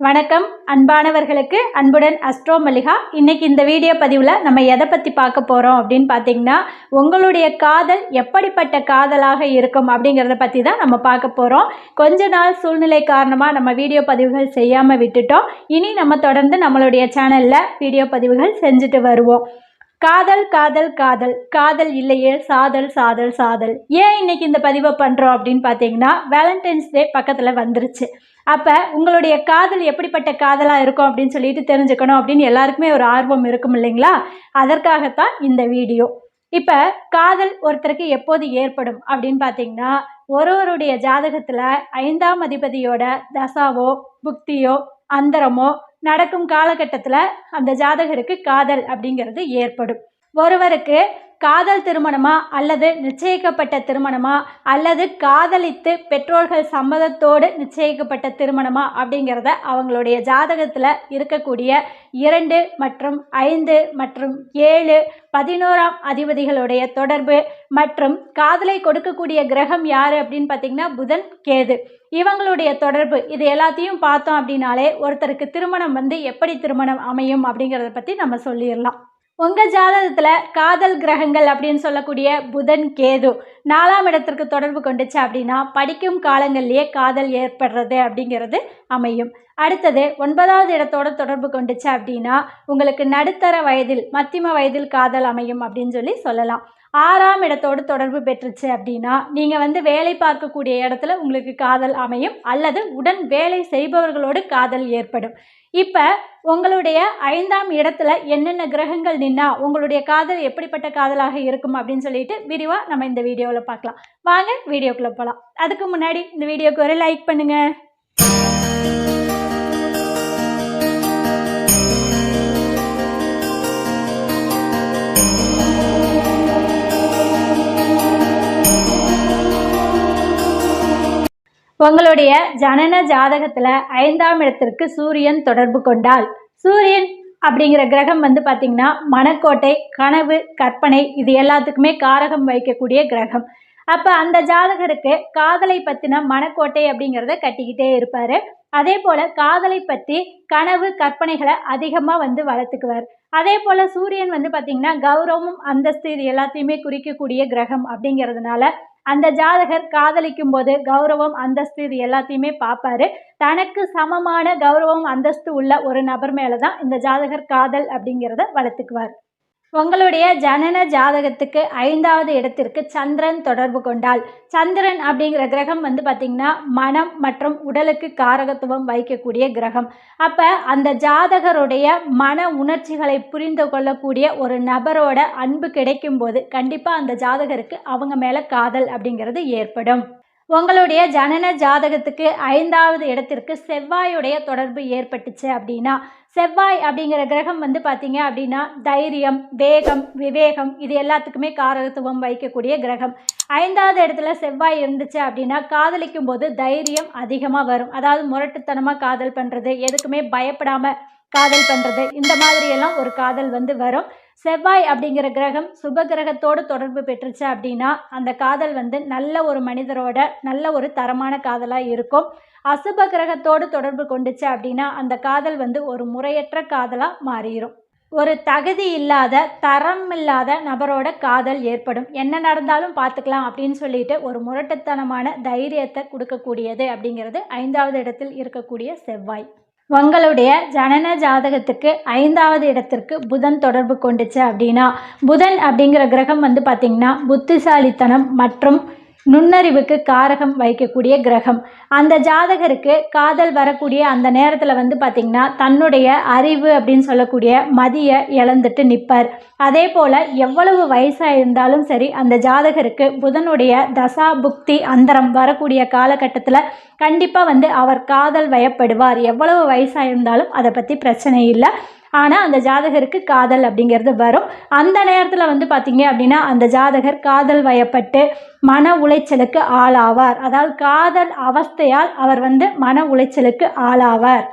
வணக்கம். அன்பானவர்களுக்கு அன்புடன் அஸ்ட்ரோ மல்லிகா. இன்றைக்கி இந்த வீடியோ பதிவில் நம்ம எதை பற்றி பார்க்க போகிறோம் அப்படின்னு பார்த்தீங்கன்னா உங்களுடைய காதல் எப்படிப்பட்ட காதலாக இருக்கும் அப்படிங்கிறத பற்றி தான் நம்ம பார்க்க போகிறோம் கொஞ்ச நாள் சூழ்நிலை காரணமாக நம்ம வீடியோ பதிவுகள் செய்யாமல் விட்டுட்டோம். இனி நம்ம தொடர்ந்து நம்மளுடைய சேனலில் வீடியோ பதிவுகள் செஞ்சுட்டு வருவோம். காதல் காதல் காதல். காதல் இல்லையே சாதல் சாதல் சாதல். ஏன் இன்னைக்கு இந்த பதிவை பண்ணுறோம் அப்படின்னு பார்த்தீங்கன்னா வேலண்டைன்ஸ் டே பக்கத்தில் வந்துருச்சு. அப்போ உங்களுடைய காதல் எப்படிப்பட்ட காதலாக இருக்கும் அப்படின்னு சொல்லிட்டு தெரிஞ்சுக்கணும் அப்படின்னு எல்லாருக்குமே ஒரு ஆர்வம் இருக்கும் இல்லைங்களா? அதற்காகத்தான் இந்த வீடியோ. இப்போ காதல் ஒருத்தருக்கு எப்போது ஏற்படும் அப்படின்னு பார்த்தீங்கன்னா ஒருவருடைய ஜாதகத்தில் ஐந்தாம் அதிபதியோட தசாவோ புக்தியோ அந்தரமோ நடக்கும் காலகட்டத்தில் அந்த ஜாதகருக்கு காதல் அப்படிங்கிறது ஏற்படும். ஒருவருக்கு காதல் திருமணமா அல்லது நிச்சயிக்கப்பட்ட திருமணமா அல்லது காதலித்து பெற்றோர்கள் சம்மதத்தோடு நிச்சயிக்கப்பட்ட திருமணமா அப்படிங்கிறத அவங்களுடைய ஜாதகத்தில் இருக்கக்கூடிய இரண்டு மற்றும் ஐந்து மற்றும் ஏழு பதினோராம் அதிபதிகளுடைய தொடர்பு மற்றும் காதலை கொடுக்கக்கூடிய கிரகம் யார் அப்படின்னு பார்த்தீங்கன்னா புதன் கேது. இவங்களுடைய தொடர்பு இது எல்லாத்தையும் பார்த்தோம் அப்படின்னாலே ஒருத்தருக்கு திருமணம் வந்து எப்படி திருமணம் அமையும் அப்படிங்கிறத பற்றி நம்ம சொல்லிடலாம். உங்கள் ஜாதகத்தில் காதல் கிரகங்கள் அப்படின்னு சொல்லக்கூடிய புதன் கேது நாலாம் இடத்திற்கு தொடர்பு கொண்டுச்சு அப்படின்னா படிக்கும் காலங்கள்லேயே காதல் ஏற்படுறது அப்படிங்கிறது அமையும். அடுத்தது ஒன்பதாவது இடத்தோட தொடர்பு கொண்டுச்சு அப்படின்னா உங்களுக்கு நடுத்தர வயதில் மத்திம வயதில் காதல் அமையும் அப்படின்னு சொல்லி சொல்லலாம். ஆறாம் இடத்தோடு தொடர்பு பெற்றுச்சு அப்படின்னா நீங்கள் வந்து வேலை பார்க்கக்கூடிய இடத்துல உங்களுக்கு காதல் அமையும் அல்லது உடன் வேலை செய்பவர்களோடு காதல் ஏற்படும். இப்போ உங்களுடைய ஐந்தாம் இடத்துல என்னென்ன கிரகங்கள் நின்னா உங்களுடைய காதல் எப்படிப்பட்ட காதலாக இருக்கும் அப்படின்னு சொல்லிட்டு விரிவாக நம்ம இந்த வீடியோவில் பார்க்கலாம். வாங்க வீடியோக்குள்ளே போகலாம் அதுக்கு முன்னாடி இந்த வீடியோக்கு ஒரு லைக் பண்ணுங்கள் உங்களுடைய ஜனன ஜாதகத்தில் ஐந்தாம் இடத்திற்கு சூரியன் தொடர்பு கொண்டால் சூரியன் அப்படிங்கிற கிரகம் வந்து பார்த்தீங்கன்னா மனக்கோட்டை கனவு கற்பனை இது எல்லாத்துக்குமே காரகம் வைக்கக்கூடிய கிரகம். அப்போ அந்த ஜாதகருக்கு காதலை பற்றின மனக்கோட்டை அப்படிங்கிறத கட்டிக்கிட்டே இருப்பார். அதே போல் காதலை பற்றி கனவு கற்பனைகளை அதிகமாக வந்து வளர்த்துக்குவார். அதே போல் சூரியன் வந்து பார்த்திங்கன்னா கௌரவமும் அந்தஸ்து இது எல்லாத்தையுமே குறிக்கக்கூடிய கிரகம் அப்படிங்கிறதுனால அந்த ஜாதகர் காதலிக்கும் போது கௌரவம் அந்தஸ்து இது எல்லாத்தையுமே பார்ப்பாரு. தனக்கு சமமான கௌரவம் அந்தஸ்து உள்ள ஒரு நபர் மேலே தான் இந்த ஜாதகர் காதல் அப்படிங்கிறத வளர்த்துக்குவார். உங்களுடைய ஜனன ஜாதகத்துக்கு ஐந்தாவது இடத்திற்கு சந்திரன் தொடர்பு கொண்டால் சந்திரன் அப்படிங்கிற கிரகம் வந்து பார்த்திங்கன்னா மனம் மற்றும் உடலுக்கு காரகத்துவம் வைக்கக்கூடிய கிரகம். அப்போ அந்த ஜாதகருடைய மன உணர்ச்சிகளை புரிந்து கொள்ளக்கூடிய ஒரு நபரோட அன்பு கிடைக்கும்போது கண்டிப்பாக அந்த ஜாதகருக்கு அவங்க மேலே காதல் அப்படிங்கிறது ஏற்படும். உங்களுடைய ஜனன ஜாதகத்துக்கு ஐந்தாவது இடத்திற்கு செவ்வாயுடைய தொடர்பு ஏற்பட்டுச்சு அப்படின்னா செவ்வாய் அப்படிங்கிற கிரகம் வந்து பார்த்தீங்க அப்படின்னா தைரியம் வேகம் விவேகம் இது எல்லாத்துக்குமே காரகத்துவம் வைக்கக்கூடிய கிரகம். ஐந்தாவது இடத்துல செவ்வாய் இருந்துச்சு அப்படின்னா காதலிக்கும் போது தைரியம் அதிகமாக வரும். அதாவது முரட்டுத்தனமாக காதல் பண்ணுறது எதுக்குமே பயப்படாமல் காதல் பண்ணுறது இந்த மாதிரியெல்லாம் ஒரு காதல் வந்து வரும். செவ்வாய் அப்படிங்கிற கிரகம் சுப கிரகத்தோடு தொடர்பு பெற்றுச்சு அப்படின்னா அந்த காதல் வந்து நல்ல ஒரு மனிதரோட நல்ல ஒரு தரமான காதலாக இருக்கும். அசுப கிரகத்தோடு தொடர்பு கொண்டுச்சு அப்படின்னா அந்த காதல் வந்து ஒரு முறையற்ற காதலாக மாறிடும் ஒரு தகுதி இல்லாத தரம் இல்லாத நபரோட காதல் ஏற்படும். என்ன நடந்தாலும் பார்த்துக்கலாம் அப்படின்னு சொல்லிட்டு ஒரு முரட்டுத்தனமான தைரியத்தை கொடுக்கக்கூடியது அப்படிங்கிறது ஐந்தாவது இடத்தில் இருக்கக்கூடிய செவ்வாய். உங்களுடைய ஜனன ஜாதகத்துக்கு ஐந்தாவது இடத்திற்கு புதன் தொடர்பு கொண்டுச்சு அப்படின்னா புதன் அப்படிங்கிற கிரகம் வந்து பார்த்திங்கன்னா புத்திசாலித்தனம் மற்றும் நுண்ணறிவுக்கு காரகம் வைக்கக்கூடிய கிரகம். அந்த ஜாதகருக்கு காதல் வரக்கூடிய அந்த நேரத்தில் வந்து பார்த்திங்கன்னா தன்னுடைய அறிவு அப்படின்னு சொல்லக்கூடிய மதியை இழந்துட்டு நிற்பார் அதே போல் எவ்வளவு வயசாக இருந்தாலும் சரி அந்த ஜாதகருக்கு புதனுடைய தசா புக்தி அந்தரம் வரக்கூடிய காலகட்டத்தில் கண்டிப்பாக வந்து அவர் காதல் வயப்படுவார். எவ்வளவு வயசாக இருந்தாலும் அதை பற்றி பிரச்சனை இல்லை. ஆனால் அந்த ஜாதகருக்கு காதல் அப்படிங்கிறது வரும். அந்த நேரத்தில் வந்து பார்த்திங்க அப்படின்னா அந்த ஜாதகர் காதல் வயப்பட்டு மன உளைச்சலுக்கு ஆளாவார். அதாவது காதல் அவஸ்தையால் அவர் வந்து மன உளைச்சலுக்கு ஆளாவார்.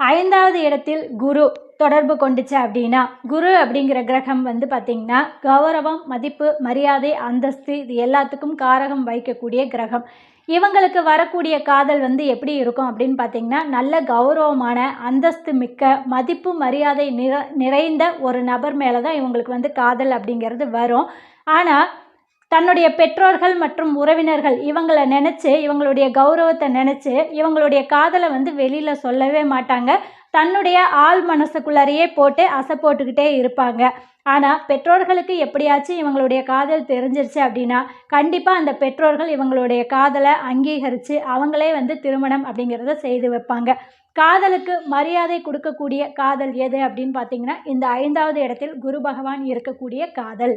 ஐந்தாவது இடத்தில் குரு தொடர்பு கொண்டுச்சு அப்படின்னா குரு அப்படிங்கிற கிரகம் வந்து பார்த்திங்கன்னா கௌரவம் மதிப்பு மரியாதை அந்தஸ்து இது எல்லாத்துக்கும் காரகம் வைக்கக்கூடிய கிரகம். இவங்களுக்கு வரக்கூடிய காதல் வந்து எப்படி இருக்கும் அப்படின்னு பார்த்தீங்கன்னா நல்ல கௌரவமான அந்தஸ்து மிக்க மதிப்பு மரியாதை நிற நிறைந்த ஒரு நபர் மேலே தான் இவங்களுக்கு வந்து காதல் அப்படிங்கிறது வரும். ஆனால் தன்னுடைய பெற்றோர்கள் மற்றும் உறவினர்கள் இவங்களை நினச்சி இவங்களுடைய கௌரவத்தை நினச்சி இவங்களுடைய காதலை வந்து வெளியில் சொல்லவே மாட்டாங்க. தன்னுடைய ஆள் மனசுக்குள்ளாரையே போட்டு அசை போட்டுக்கிட்டே இருப்பாங்க. ஆனால் பெற்றோர்களுக்கு எப்படியாச்சும் இவங்களுடைய காதல் தெரிஞ்சிருச்சு அப்படின்னா கண்டிப்பாக அந்த பெற்றோர்கள் இவங்களுடைய காதலை அங்கீகரித்து அவங்களே வந்து திருமணம் அப்படிங்கிறத செய்து வைப்பாங்க. காதலுக்கு மரியாதை கொடுக்கக்கூடிய காதல் எது அப்படின்னு பார்த்தீங்கன்னா இந்த ஐந்தாவது இடத்தில் குரு பகவான் இருக்கக்கூடிய காதல்.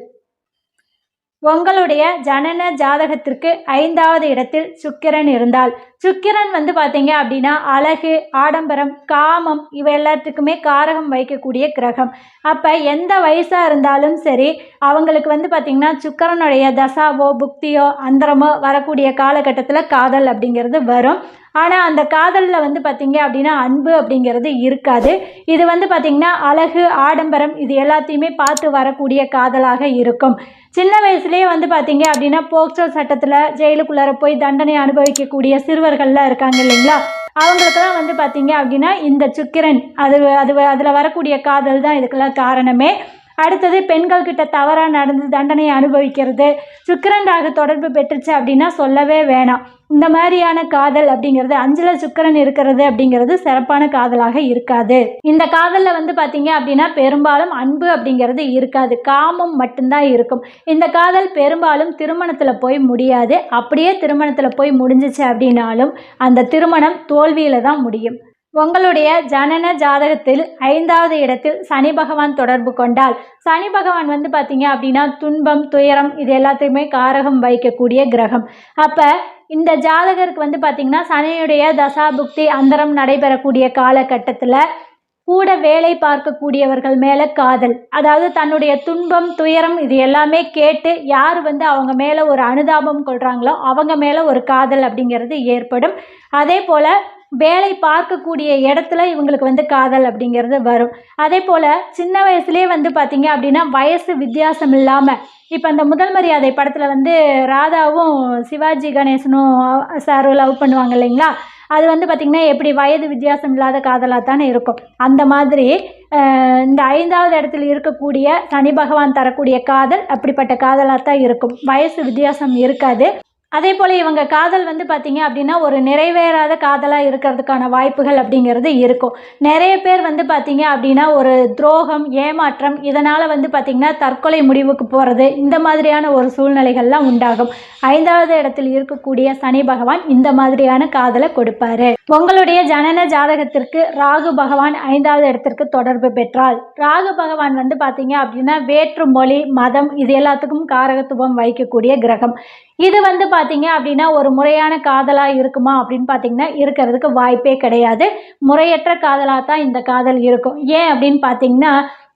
உங்களுடைய ஜனன ஜாதகத்திற்கு ஐந்தாவது இடத்தில் சுக்கிரன் இருந்தால் சுக்கிரன் வந்து பார்த்தீங்க அப்படின்னா அழகு ஆடம்பரம் காமம் இவை எல்லாத்துக்குமே காரகம் வைக்கக்கூடிய கிரகம். அப்போ எந்த வயசாக இருந்தாலும் சரி அவங்களுக்கு வந்து பார்த்திங்கன்னா சுக்கிரனுடைய தசாவோ புக்தியோ அந்தரமோ வரக்கூடிய காலகட்டத்தில் காதல் அப்படிங்கிறது வரும். ஆனால் அந்த காதலில் வந்து பார்த்திங்க அப்படின்னா அன்பு அப்படிங்கிறது இருக்காது. இது வந்து பார்த்திங்கன்னா அழகு ஆடம்பரம் இது எல்லாத்தையுமே பார்த்து வரக்கூடிய காதலாக இருக்கும். சின்ன வயசுலேயே வந்து பார்த்தீங்க அப்படின்னா போக்சோ சட்டத்தில் ஜெயிலுக்குள்ளார போய் தண்டனை அனுபவிக்கக்கூடிய சிறுவர்கள்லாம் இருக்காங்க இல்லைங்களா? அவங்களுக்கெல்லாம் வந்து பார்த்தீங்க அப்படின்னா இந்த சுக்கிரன் அது அது அதில் வரக்கூடிய காதல் தான் இதுக்கெல்லாம் காரணமே. அடுத்தது பெண்கள் கிட்ட தவறாக நடந்து தண்டனையை அனுபவிக்கிறது. சுக்கரன் ராகு தொடர்பு பெற்றுச்சு அப்படின்னா சொல்லவே வேணாம். இந்த மாதிரியான காதல் அப்படிங்கிறது அஞ்சுல சுக்கரன் இருக்கிறது அப்படிங்கிறது சிறப்பான காதலாக இருக்காது. இந்த காதலில் வந்து பார்த்தீங்க அப்படின்னா பெரும்பாலும் அன்பு அப்படிங்கிறது இருக்காது. காமம் மட்டும்தான் இருக்கும். இந்த காதல் பெரும்பாலும் திருமணத்தில் போய் முடியாது. அப்படியே திருமணத்தில் போய் முடிஞ்சிச்சு அப்படின்னாலும் அந்த திருமணம் தோல்வியில் தான் முடியும். உங்களுடைய ஜனன ஜாதகத்தில் ஐந்தாவது இடத்தில் சனி பகவான் தொடர்பு கொண்டால் சனி பகவான் வந்து பார்த்தீங்க அப்படின்னா துன்பம் துயரம் இது எல்லாத்தையுமே காரகம் வைக்கக்கூடிய கிரகம். அப்போ இந்த ஜாதகருக்கு வந்து பார்த்திங்கன்னா சனியுடைய தசாபுக்தி அந்தரம் நடைபெறக்கூடிய காலகட்டத்தில் கூட வேலை பார்க்கக்கூடியவர்கள் மேலே காதல். அதாவது தன்னுடைய துன்பம் துயரம் இது எல்லாமே கேட்டு யார் வந்து அவங்க மேலே ஒரு அனுதாபம் கொள்கிறாங்களோ அவங்க மேலே ஒரு காதல் அப்படிங்கிறது ஏற்படும். அதே போல் வேலை பார்க்கக்கூடிய இடத்துல இவங்களுக்கு வந்து காதல் அப்படிங்கிறது வரும். அதே போல் சின்ன வயசுலேயே வந்து பார்த்திங்க அப்படின்னா வயசு வித்தியாசம் இல்லாமல் இப்போ அந்த முதல் மரியாதை படத்தில் வந்து ராதாவும் சிவாஜி கணேசனும் சாரும் லவ் பண்ணுவாங்க இல்லைங்களா? அது வந்து பார்த்திங்கன்னா எப்படி வயது வித்தியாசம் இல்லாத காதலாக தானே இருக்கும். அந்த மாதிரி இந்த ஐந்தாவது இடத்துல இருக்கக்கூடிய சனி பகவான் தரக்கூடிய காதல் அப்படிப்பட்ட காதலாக தான் இருக்கும். வயசு வித்தியாசம் இருக்காது. அதே போல் இவங்க காதல் வந்து பார்த்திங்க அப்படின்னா ஒரு நிறைவேறாத காதலாக இருக்கிறதுக்கான வாய்ப்புகள் அப்படிங்கிறது இருக்கும். நிறைய பேர் வந்து பார்த்திங்க அப்படின்னா ஒரு துரோகம் ஏமாற்றம் இதனால் வந்து பார்த்திங்கன்னா தற்கொலை முடிவுக்கு போகிறது இந்த மாதிரியான ஒரு சூழ்நிலைகள்லாம் உண்டாகும். ஐந்தாவது இடத்தில் இருக்கக்கூடிய சனி பகவான் இந்த மாதிரியான காதலை கொடுப்பாரு. உங்களுடைய ஜனன ஜாதகத்திற்கு ராகு பகவான் ஐந்தாவது இடத்திற்கு தொடர்பு பெற்றால் ராகு பகவான் வந்து பார்த்தீங்க அப்படின்னா வேற்று மொழி மதம் இது எல்லாத்துக்கும் காரகத்துவம் வைக்கக்கூடிய கிரகம். இது வந்து பார்த்தீங்க அப்படின்னா ஒரு முறையான காதலாக இருக்குமா அப்படின்னு பார்த்தீங்கன்னா இருக்கிறதுக்கு வாய்ப்பே கிடையாது. முறையற்ற காதலாக தான் இந்த காதல் இருக்கும். ஏன் அப்படின்னு பார்த்தீங்கன்னா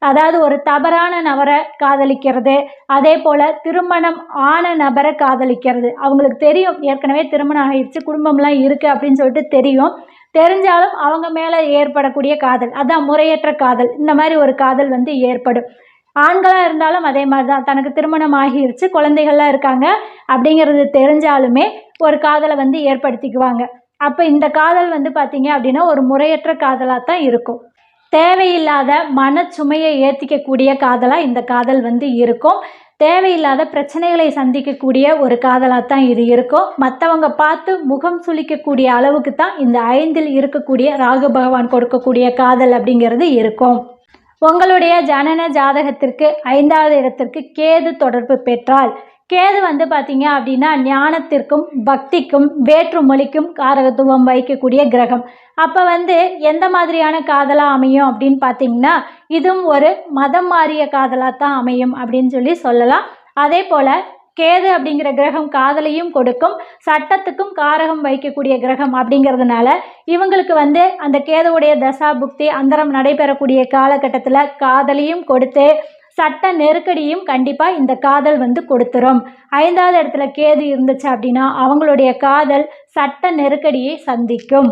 அதாவது ஒரு தவறான நபரை காதலிக்கிறது அதே போல் திருமணம் ஆன நபரை காதலிக்கிறது. அவங்களுக்கு தெரியும் ஏற்கனவே திருமணம் ஆகிடுச்சு குடும்பம்லாம் இருக்குது அப்படின்னு சொல்லிட்டு தெரியும். தெரிஞ்சாலும் அவங்க மேலே ஏற்படக்கூடிய காதல் அதான் முறையற்ற காதல். இந்த மாதிரி ஒரு காதல் வந்து ஏற்படும். ஆண்களாக இருந்தாலும் அதே மாதிரி தான் தனக்கு திருமணம் ஆகிருச்சு குழந்தைகள்லாம் இருக்காங்க அப்படிங்கிறது தெரிஞ்சாலுமே ஒரு காதலை வந்து ஏற்படுத்திக்குவாங்க. அப்போ இந்த காதல் வந்து பார்த்திங்க அப்படின்னா ஒரு முறையற்ற காதலாக தான் இருக்கும். தேவையில்லாத மனச்சுமையை ஏற்றிக்கக்கூடிய காதலாக இந்த காதல் வந்து இருக்கும். தேவையில்லாத பிரச்சனைகளை சந்திக்கக்கூடிய ஒரு காதலாக தான் இது இருக்கும். மற்றவங்க பார்த்து முகம் சுளிக்கக்கூடிய அளவுக்கு தான் இந்த ஐந்தில் இருக்கக்கூடிய ராகு பகவான் கொடுக்கக்கூடிய காதல் அப்படிங்கிறது இருக்கும். உங்களுடைய ஜனன ஜாதகத்திற்கு ஐந்தாவது இடத்திற்கு கேது தொடர்பு பெற்றால் கேது வந்து பார்த்தீங்க அப்படின்னா ஞானத்திற்கும் பக்திக்கும் வேற்று மொழிக்கும் காரகத்துவம் வைக்கக்கூடிய கிரகம். அப்போ வந்து எந்த மாதிரியான காதலாக அமையும் அப்படின்னு பார்த்தீங்கன்னா இதுவும் ஒரு மதம் மாறிய காதலாக தான் அமையும் அப்படின்னு சொல்லி சொல்லலாம். அதே போல் கேது அப்படிங்கிற கிரகம் காதலையும் கொடுக்கும் சட்டத்துக்கும் காரகம் வைக்கக்கூடிய கிரகம் அப்படிங்கிறதுனால இவங்களுக்கு வந்து அந்த கேதுவுடைய தசா புக்தி அந்தரம் நடைபெறக்கூடிய காலகட்டத்தில் காதலையும் கொடுத்து சட்ட நெருக்கடியும் கண்டிப்பாக இந்த காதல் வந்து கொடுத்துரும். ஐந்தாவது இடத்துல கேது இருந்துச்சு அப்படின்னா அவங்களுடைய காதல் சட்ட நெருக்கடியை சந்திக்கும்.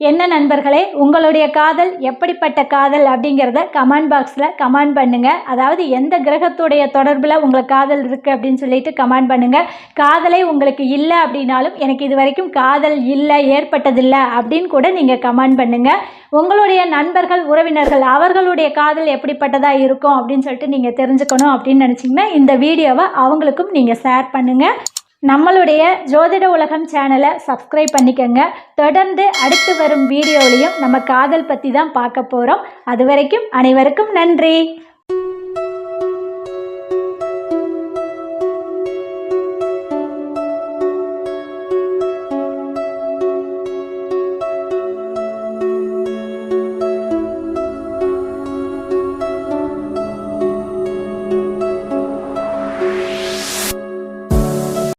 என்ன நண்பர்களே உங்களுடைய காதல் எப்படிப்பட்ட காதல் அப்படிங்கிறத கமெண்ட் பாக்ஸில் கமெண்ட் பண்ணுங்கள் அதாவது எந்த கிரகத்துடைய தொடர்பில் உங்களுக்கு காதல் இருக்குது அப்படின்னு சொல்லிட்டு கமெண்ட் பண்ணுங்கள் காதலே உங்களுக்கு இல்லை அப்படின்னாலும் எனக்கு இது வரைக்கும் காதல் இல்லை ஏற்பட்டதில்லை அப்படின்னு கூட நீங்கள் கமெண்ட் பண்ணுங்கள் உங்களுடைய நண்பர்கள் உறவினர்கள் அவர்களுடைய காதல் எப்படிப்பட்டதாக இருக்கும் அப்படின்னு சொல்லிட்டு நீங்கள் தெரிஞ்சுக்கணும் அப்படின்னு நினச்சிங்கன்னா இந்த வீடியோவை அவங்களுக்கும் நீங்கள் ஷேர் பண்ணுங்கள் நம்மளுடைய ஜோதிட உலகம் சேனலை சப்ஸ்கிரைப் பண்ணிக்கோங்க. தொடர்ந்து அடுத்து வரும் வீடியோலையும் நம்ம காதல் பற்றி தான் பார்க்க போகிறோம் அது வரைக்கும் அனைவருக்கும் நன்றி.